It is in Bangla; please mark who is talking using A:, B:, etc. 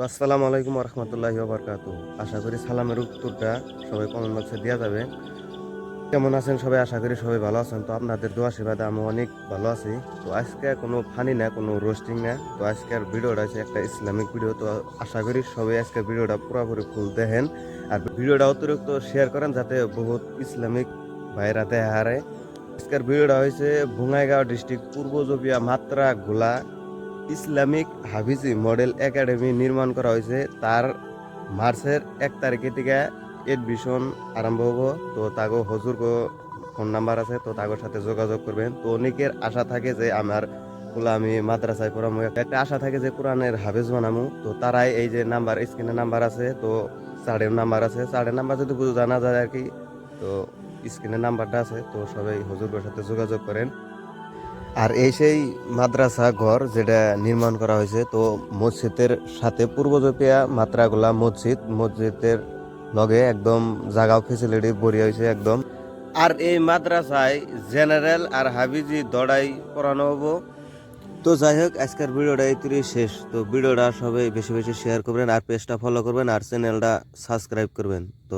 A: তো আসসালামু আলাইকুম রহমতুল্লাহ বরকাত আশা করি সালামের উত্তরটা সবাই কমেন্ট বক্সে দেওয়া যাবে। কেমন আছেন সবাই? আশা করি সবাই ভালো আছেন। তো আপনাদের দোয়া আশীর্বাদে আমি অনেক ভালো আছি। তো আজকে কোনো ফানি না, কোনো রোস্টিং না। তো আজকের ভিডিওটা হচ্ছে একটা ইসলামিক ভিডিও। তো আশা করি সবাই আজকের ভিডিওটা পুরোপুরি ফুল দেখেন। আর ভিডিওটা অতিরিক্ত শেয়ার করেন যাতে বহুত ইসলামিক ভাইরা হারে। আজকের ভিডিওটা হয়েছে বঙ্গাইগাঁও ডিস্ট্রিক্ট পূর্ব জবিয়া মাত্রা গোলা। ইসলামিক হাফিজি মডেল একাডেমি নির্মাণ করা হয়েছে। তার মার্চের এক তারিখে থেকে এডমিশন আরম্ভ হব। তো তাগো হজুর ফোন নাম্বার আছে, তো তাগোর সাথে যোগাযোগ করবেন। তো অনেকের আশা থাকে যে আমার আমি মাদ্রাসায় পড়ামু। একটা আশা থাকে যে কোরআনের হাফেজ বানামু। তো তারাই এই যে নাম্বার স্ক্রিনে নাম্বার আছে, তো চারের নাম্বার আছে। চারের নাম্বার যদি বুঝে জানা যায় আর কি, তো স্ক্রিনে নাম্বারটা আছে। তো সবাই হজুরের সাথে যোগাযোগ করেন। আর এই সেই মাদ্রাসা ঘর যেটা নির্মাণ করা হয়েছে, তো মসজিদের সাথে পূর্বজপিয়া মাত্রাগুলা মসজিদ, মসজিদের লগে একদম জাগাও ফেসিলিটি বড়িয়া হয়েছে একদম। আর এই মাদ্রাসায় জেনারেল আর হাবিজি দড়াই পড়ানো হব। তো যাই হোক, আজকের ভিডিওটা এই শেষ। তো ভিডিওটা সবাই বেশি বেশি শেয়ার করবেন আর পেজটা ফলো করবেন আর চ্যানেলটা সাবস্ক্রাইব করবেন। তো